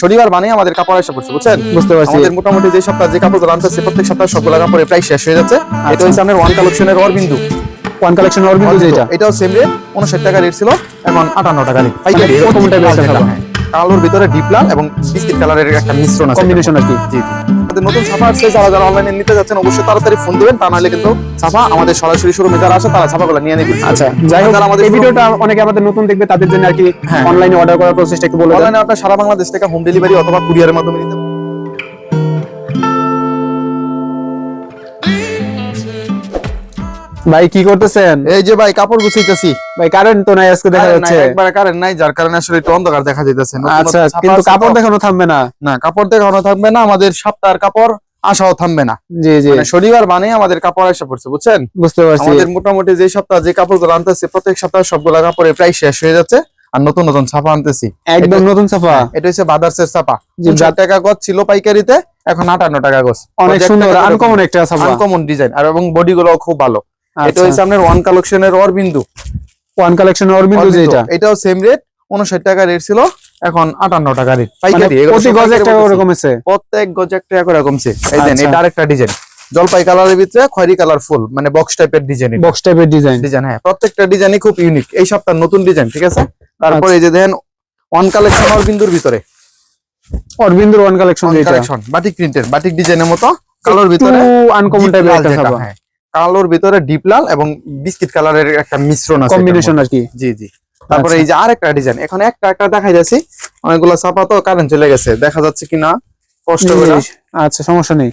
শনিবার মানে আমাদের কাপড় এসে পড়ছে বুঝছেন? বুঝতে পারছি। আমাদের মোটামুটি যে সপ্তাহ যে কাপড়গুলো আনতেছে প্রত্যেক সপ্তাহে সবগুলো পরে প্রায় শেষ হয়ে যাচ্ছে। এটা হচ্ছে আমাদের ওয়ান কালেকশনের অরবিন্দু ওয়ান কালেকশন অরবিন্দু যেটা? এটাও সেম রেট উনষাট টাকা রেট ছিল এখন আটান্ন টাকা রেট পাইকারি এরকম টাকা। কালোর ভিতরে ডিপ লাল এবং বিস্কিট কালারের একটা মিশ্রণ আছে কম্বিনেশন কি। জি জি। আমাদের নতুন ছাপা আসছে যারা যারা অনলাইনে নিতে যাচ্ছেন অবশ্যই তাড়াতাড়ি ফোন দেবেন। তা নাহলে কিন্তু ছাপা আমাদের সরাসরি শোরুমে যারা আসে তারা ছাপাগুলো নিয়ে নেবেন আচ্ছা যাই হোক আমাদের এই ভিডিওটা অনেকে আমাদের নতুন দেখবে তাদের জন্য আর কি হ্যাঁ। অনলাইনে অর্ডার করার প্রসেসটা একটু বলে দেন। অনলাইনে আপনারা সারা বাংলাদেশ থেকে হোম ডেলিভারি অথবা কুরিয়ারের মাধ্যমে নিতে ভাই কি করতেছেন? এই যে ভাই কাপড় গুছাইতেছি। ভাই কারেন্ট তো নাই আজকে দেখা যাচ্ছে। একবারে কারেন্ট নাই যার কারণে আসলে একটু অন্ধকার দেখা যাইতেছে। আচ্ছা কিন্তু কাপড় দেখানো থামবে না। না কাপড় দেখানো থাকবে না আমাদের সপ্তাহের কাপড় আশাও থামবে না। জি জি। মানে শনিবার মানে আমাদের কাপড় এসে পড়ছে বুঝছেন? বুঝতে পারছি। আমাদের মোটামুটি যে সপ্তাহ যে কাপড়গুলো আনতেছে প্রত্যেক সপ্তাহে সবগুলো কাপড়ের প্রায় শেষ হয়ে যাচ্ছে আর নতুন নতুন ছাপা আনতেছি। একদম নতুন ছাপা। এটা হচ্ছে বাদার্সের ছাপা। উনষাট টাকা গজ ছিল পাইকারিতে এখন আটান্ন টাকা গজ অনেক সুন্দর আনকমন একটা সাফা আনকমন ডিজাইন আর এবং বডি গুলো খুব ভালো। এটা হচ্ছে আপনার ওয়ান কালেকশনের অরবিন্দু ওয়ান কালেকশন অরবিন্দু। যেটা? এটাও সেম রেট উনষাট টাকা রেট ছিল এখন আটান্ন টাকা রেট মানে পাইকারি প্রতি গজ একটা করে কমেছে প্রত্যেক গজে এক টাকা করে কমছে এই দেন আচ্ছা। এটা আরেকটা ডিজাইন জলপাই কালারের ভিতরে খয়েরি কালার ফুল মানে বক্স টাইপের ডিজাইন বক্স টাইপের ডিজাইন ডিজাইন হ্যাঁ প্রত্যেকটা ডিজাইনই খুব ইউনিক এই সপ্তাহ নতুন ডিজাইন ঠিক আছে? তারপরে এই যে দেখেন ওয়ান কালেকশন অরবিন্দুর ভিতরে। অরবিন্দুর one collection one collection batik প্রিন্টের বাটিক ডিজাইনের মতো। কালোর ভিতরে আনকমন টাইপের একটা হ্যাঁ। কালোর ভিতরে ডিপ লাল এবং বিস্কিট কালারের একটা মিশ্রণ আছে কম্বিনেশন আর কি? জি জি। তারপরে। এই যে আরেকটা ডিজাইন এখন একটা একটা দেখাই যাচ্ছে। অনেকগুলো ছাপা তো কারেন্ট চলে গেছে। দেখা যাচ্ছে কিনা? কষ্ট করে। আচ্ছা সমস্যা নেই।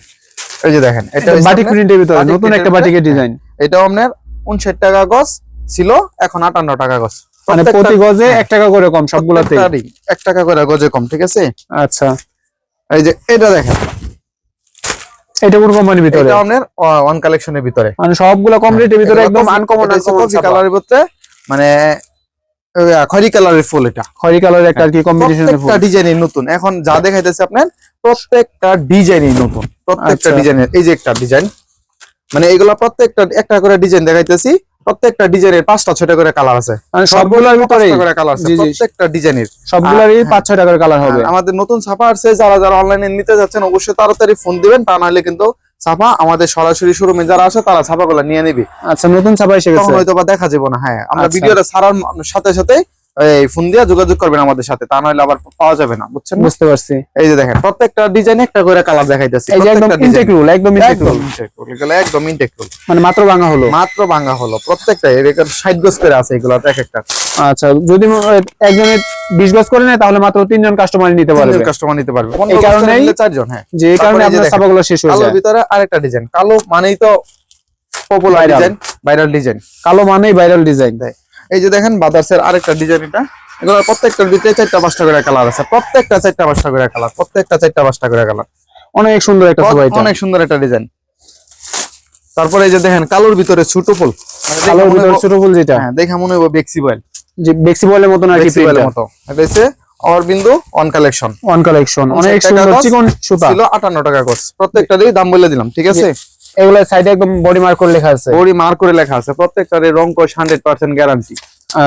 এই যে দেখেন এটা বাটিক প্রিন্টের ভিতরে নতুন একটা বাটিকের ডিজাইন এটা আপনার উনষাট টাকা গজ ছিল এখন আটান্ন টাকা গজ। মানে প্রতি গজে হ্যাঁ, এক টাকা করে কম সবগুলাতে প্রত্যেকটারই এক টাকা করে গজে কম ঠিক আছে? আচ্ছা। এই যে এটা দেখেন। এটা কোন কোম্পানির ভিতরে? এটা ওয়ান কালেকশনের ভিতরে। মানে সবগুলো কম রেটের ভিতরে একদম আনকমন আনকমন কালারের ভিতরে মানে খয়রি কালারের ফুল এটা। খয়রি কালার একটা আর কি কম্বিনেশনের প্রত্যেকটা ডিজাইনই নতুন। এখন যা দেখাইতেছে আপনার প্রত্যেকটা ডিজাইনই নতুন। প্রত্যেকটা আচ্ছা। ডিজাইনের এই যে একটা ডিজাইন মানে এইগুলা প্রত্যেকটা একটা করে ডিজাইন দেখাইতেছি। প্রত্যেকটা ডিজাইনের পাঁচটা ছয়টা করে কালার আছে। মানে সবগুলোর ভিতরে করে কালার আছে। জি, জি। প্রত্যেকটা ডিজাইনের সবগুলোরই হ্যাঁ। পাঁচ ছয়টা করে কালার হবে। আমাদের নতুন ছাপা আসছে যারা যারা অনলাইনে নিতে যাচ্ছেন অবশ্যই তাড়াতাড়ি ফোন দিবেন তা নাহলে কিন্তু ছাপা আমাদের সরাসরি শোরুমে যারা আসে তারা ছাপাগুলো নিয়ে নেবে। আচ্ছা নতুন ছাপা এসে গেছে। হয়তো বা দেখা যাবে না হ্যাঁ। আমরা আচ্ছা। ভিডিওটা ছাড়ার সাথে সাথে এই ফোন দিয়ে যোগাযোগ করবেন আমাদের সাথে তা নাহলে আবার পাওয়া যাবে না বুঝছেন বুঝতে পারছি। এই যে দেখেন প্রত্যেকটা ডিজাইন একটা করে কালার দেখাইতেছে এই যে একদম ইনটেক রুল একদম ইনটেক রুল এগুলো একদম ইনটেক রোল মানে মাত্র ভাঙা হলো? মাত্র ভাঙা হলো প্রত্যেকটা এর ষাট গজ করে আছে এগুলো এক একটা। আচ্ছা যদি একজনে বিশ গজ করে নেয় তাহলে মাত্র তিনজন কাস্টমার নিতে পারবে। তিনজন কাস্টমার নিতে পারবে এই কারণেই চারজন হ্যাঁ। যে এই কারণে আপনার ছাপাগুলো শেষ হয়ে যায়। ভিতরে আরেকটা ডিজাইন কালো মানেই তো পপুলার ডিজাইন ভাইরাল ডিজাইন কালো মানেই ভাইরাল ডিজাইন এই যে দেখেন বাদার্সের আরেকটা ডিজাইন এটা। এগুলো প্রত্যেকটার ভিতরে চারটা পাঁচটা করে কালার আছে। প্রত্যেকটা চারটা পাঁচটা করে কালার প্রত্যেকটা চারটা পাঁচটা করে কালার অনেক সুন্দর একটা অনেক সুন্দর একটা ডিজাইন তারপরে এই যে দেখেন কালোর ভিতরে ছোট ফুল। মানে কালোর ভিতরে ছোট ফুল যেটা। হ্যাঁ দেখে মনে হবে বেক্সি বয়েল যে বেক্সি বলের মতন আর কি বয়েলের মতো। এটা হচ্ছে Arabindu one collection one collection অনেক 50 টাকা সুন্দর চিকন সুতা। ছিল আটান্ন টাকা কোর্স প্রত্যেকটারই দাম বলে দিলাম ঠিক আছে? এগুলা সাইডে একদম বডি মার্ক করে লেখা আছে। বড়ি মার্ক করে লেখা আছে। প্রত্যেকটারই রং কোশ হান্ড্রেড পার্সেন্ট গ্যারান্টি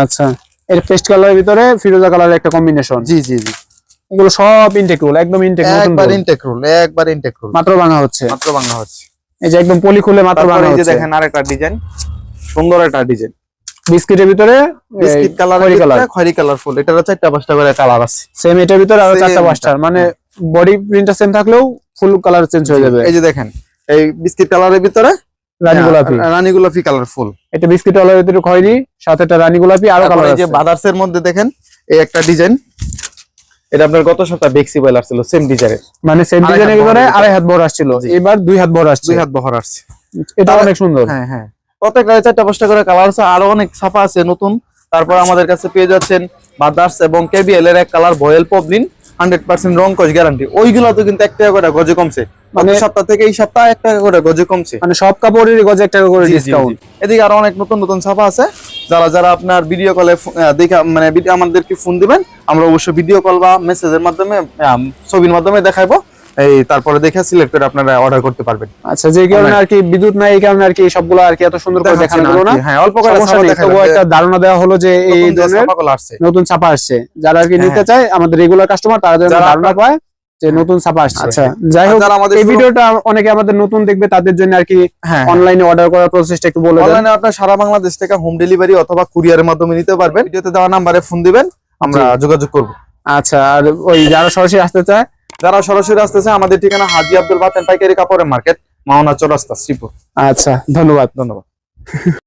আচ্ছা। এর পেস্ট কালারের ভিতরে ফিরোজা কালারের একটা কম্বিনেশন জি জি জি। এগুলো সব ইনটেক রুল একদম ইনটেক নতুন একবার। ইনটেক রুল একবার ইনটেক রুল মাত্র ভাঙা হচ্ছে। মাত্র বাংলা হচ্ছে। এই যে একদম পলি খুলে মাত্র ভাঙা এই যে হচ্ছে। দেখেন আরেকটা ডিজাইন সুন্দর একটা ডিজাইন বিস্কিটের ভিতরে বিস্কিট কালার খয়েরি কালার ফুল এটারও চারটা পাঁচটা করে কালার আছে। সেম এটার ভিতরে আরও চারটা এটা। পাঁচটার মানে বডি প্রিন্টটা সেম থাকলেও ফুল কালার চেঞ্জ হয়ে যাবে। এই যে দেখেন এই বিস্কিট কালারের ভিতরে? রানী গোলাপি। হ্যাঁ, রানী গোলাপি কালার ফুল এটা বিস্কিট কালারের ভিতরে খয়েরি সাথে একটা রানী গোলাপি আরও কালার এই যে বাদার্স এর মধ্যে দেখেন এই একটা ডিজাইন। এটা আপনার গত সপ্তাহ বেক্সি বয়েল আসছিল সেম ডিজাইনের মানে সেম ডিজাইনের ভিতরে আড়াই হাত বড় আসছিল। এবার দুই হাত বড় আসছে। দুই হাত বহর আসছে। এটা অনেক সুন্দর। হ্যাঁ হ্যাঁ। প্রত্যেকটা চারটা পাঁচটা করে কালার আছে আরও অনেক ছাপা আছে নতুন। তারপর আমাদের কাছে পেয়ে যাচ্ছেন বাদার্স এবং কেবিএল এর এক colour voile poplin. Hundred percent রং কষ গ্যারান্টি ওইগুলো তো কিন্তু এক টাকা করে গজে কমছে। মানে সপ্তাহ থেকে এই সপ্তাহ এক টাকা করে গজে কমছে। মানে সব কাপড়ের গজে এক টাকা করে। ডিসকাউন্ট এদিকে আরও অনেক নতুন নতুন ছাপা আছে। যারা যারা আপনার ভিডিও কলে দেখা মানে আমাদেরকে ফোন দিবেন আমরা অবশ্যই ভিডিও কল বা মেসেজের মাধ্যমে ছবির মাধ্যমে দেখাবো এই তারপরে দেখে সিলেক্ট করে আপনারা অর্ডার করতে পারবেন। আচ্ছা যে কারণে আর কি বিদ্যুৎ নাই এই কারণে আর কি সবগুলো আর কি এত সুন্দর করে দেখানো হলো না। হ্যাঁ অল্প করে ছাপা নেই, দেখালাম। একটা ধারণা দেওয়া হলো যে এই ধরনের আসছে। নতুন ছাপা আসছে। যারা আর কি হ্যাঁ, নিতে চায় আমাদের রেগুলার কাস্টমার তারা যেন ধারণা পায় যে নতুন ছাপা আসছে। আচ্ছা। যাই হোক আমাদের এই ভিডিওটা অনেকে আমাদের নতুন দেখবে তাদের জন্য আর কি হ্যাঁ অনলাইনে অর্ডার করার প্রসেসটা একটু বলে দেন। অনলাইনে আপনার সারা বাংলাদেশ থেকে হোম ডেলিভারি অথবা কুরিয়ারের মাধ্যমে নিতে পারবেন। ভিডিওতে দেওয়া নাম্বারে ফোন দিবেন আমরা যোগাযোগ করব। আচ্ছা আর ওই যারা সরাসরি আসতে চায় যারা সরাসরি আসতেছে আমাদের ঠিকানা হাজি আব্দুল বাতেন পাইকারি কাপড়ের মার্কেট মাওনা চৌরাস্তা শ্রীপুর। আচ্ছা ধন্যবাদ। ধন্যবাদ।